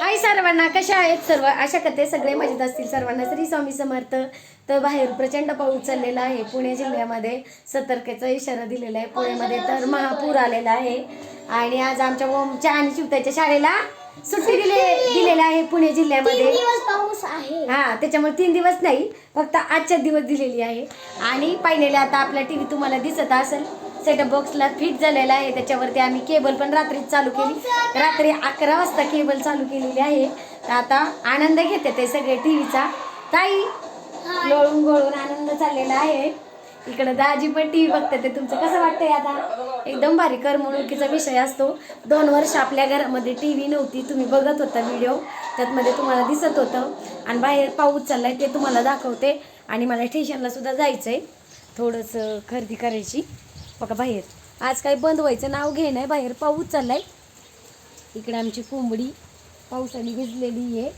हाय सर्वांना कशा आहेत सर्व? आशा करते सगळे मजेत असतील. सर्वांना श्री स्वामी समर्थ. तर बाहेर प्रचंड पाऊस चाललेला आहे पुणे जिल्ह्यामध्ये. सतर्कतेचा इशारा दिलेला आहे पुण्यामध्ये. तर महापूर आलेला आहे. आणि आज आमच्या ओमच्या आणि चिवताच्या शाळेला सुट्टी दिले दिलेली आहे पुणे जिल्ह्यामध्ये. पाऊस आहे. हा त्याच्यामुळे तीन दिवस नाही फक्त आजच्या दिवस दिलेली आहे. आणि पाहिलेला आता आपला टीव्ही तुम्हाला दिसत असेल. सेटअप बॉक्सला फिट झालेला आहे. त्याच्यावरती आम्ही केबल पण रात्रीच चालू केली. रात्री अकरा वाजता केबल चालू केलेली आहे. तर आता आनंद घेते ते सगळे टीव्हीचा ताई लोळून गोळून आनंद चाललेला आहे. इकडं दाजी पण टीव्ही बघते ते. तुमचं कसं वाटतंय आता? एकदम भारी करमणुकीचा विषय असतो. दोन वर्ष आपल्या घरामध्ये टी व्ही नव्हती. तुम्ही बघत होता व्हिडिओ त्यातमध्ये तुम्हाला दिसत होतं. आणि बाहेर पाऊस चाललाय ते तुम्हाला दाखवते. आणि मला स्टेशनला सुद्धा जायचं आहे थोडंसं खरेदी करायची. बघा बाहेर. आज काय बंद व्हायचं नाव घे नाही बाहेर पाऊस चाललाय. इकडे आमची कोंबडी पावसाने भिजलेली आहे.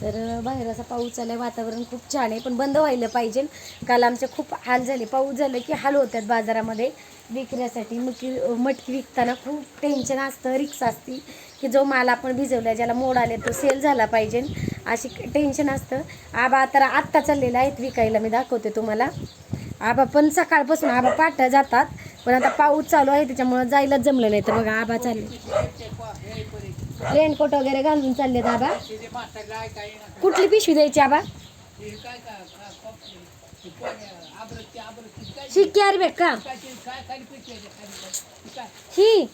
तर बाहेर असा पाऊस चाललाय वातावरण खूप छान आहे पण बंद व्हायला पाहिजे. काल आमचे खूप हाल झाले पाऊस झालं की हाल होतात बाजारामध्ये. विकण्यासाठी मटकी मटकी विकताना खूप टेन्शन असतं रिक्स असती की जो माल आपण भिजवला ज्याला मोड आले तो सेल झाला पाहिजे. अशी टेन्शन असतं. आबा तर आत्ता चाललेला आहेत विकायला मी दाखवते तुम्हाला. आबा पण सकाळपासून आबा पाठ जातात. पण आता पाऊस चालू आहे त्याच्यामुळं जायलाच जमलं नाही. तर बघा आबा चालले. रेनकोट वगैरे घालून चालले आबा. कुठली पिशवी द्यायची आबा? शिक्की अरे बेक का? ही?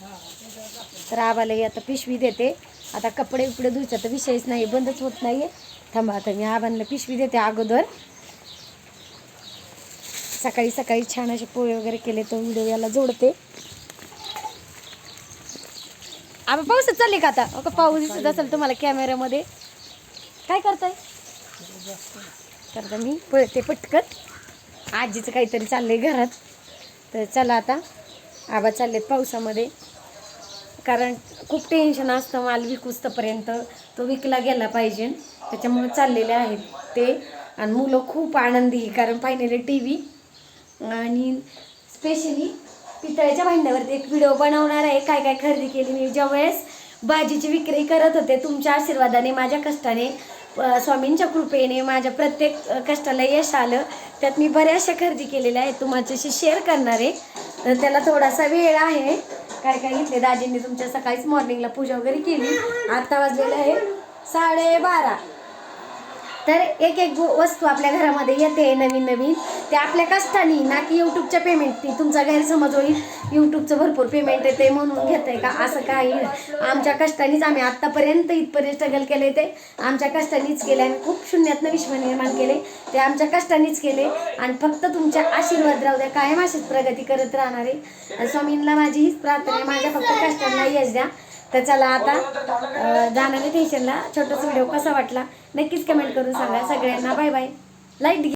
तर आबाला ही आता पिशवी देते. आता कपडे उपडे धुयचा तर विषयच नाही बंदच होत नाहीये. थांबा आता मी आबांना पिशवी देते अगोदर. सकाळी सकाळी छान असे पोळे वगैरे केले तो व्हिडिओ याला जोडते. आबा पाऊसच चालले का आता? अगं पाऊस दिसत असेल तुम्हाला कॅमेऱ्यामध्ये काय करताय? करता मी. पळते पटकन. आजीचं काहीतरी चाललंय घरात. तर चला आता. आबा चाललेत पावसामध्ये. कारण खूप टेन्शन असतं माल विकूस्तपर्यंत. तो विकला गेला पाहिजे. त्याच्यामुळे चाललेले आहेत ते. आणि मुलं खूप आनंदी कारण पाहिलेले टी व्ही आणि स्पेशली पितळ्याच्या भांड्यावरती एक व्हिडिओ बनवणार आहे. काय काय खरेदी केली मी. ज्यावेळेस भाजीची विक्री करत होते तुमच्या आशीर्वादाने माझ्या कष्टाने स्वामींच्या कृपेने माझ्या प्रत्येक कष्टाला यश आलं. त्यात मी बऱ्याचशा खरेदी केलेल्या आहेत. तुमच्याशी शेअर करणार आहे. तर त्याला थोडासा वेळ आहे. काय काय घेतले? दाजींनी तुमच्या सकाळीच मॉर्निंगला पूजा वगैरे केली. आत्ता वाजलेलं आहे साडेबारा. तर एक एक गो- वस्तू आपल्या घरामध्ये येते नवीन नवीन. ते आपल्या कष्टाने ना की यूट्यूबच्या पेमेंटनी तुमचा गैरसमज होईल. यूट्यूबचं भरपूर पेमेंट येते म्हणून घेत आहे का? असं काही आमच्या कष्टानेच आम्ही आत्तापर्यंत इथपर्यंत स्ट्रगल केले ते. आमच्या कष्टानेच केले आणि खूप शून्यातनं विश्व निर्माण केले. ते आमच्या कष्टानेच केले. आणि फक्त तुमच्या आशीर्वाद राहू द्या. कायम अशीच प्रगती करत राहणार. आहे स्वामींना माझी हीच प्रार्थना आहे. माझ्या फक्त कष्टांना यश द्या. तर चला आता अं, जाणारे टेन्शनला छोटासा व्हिडिओ कसा वाटला नक्कीच कमेंट करून सांगा. सगळ्यांना बाय बाय लाइट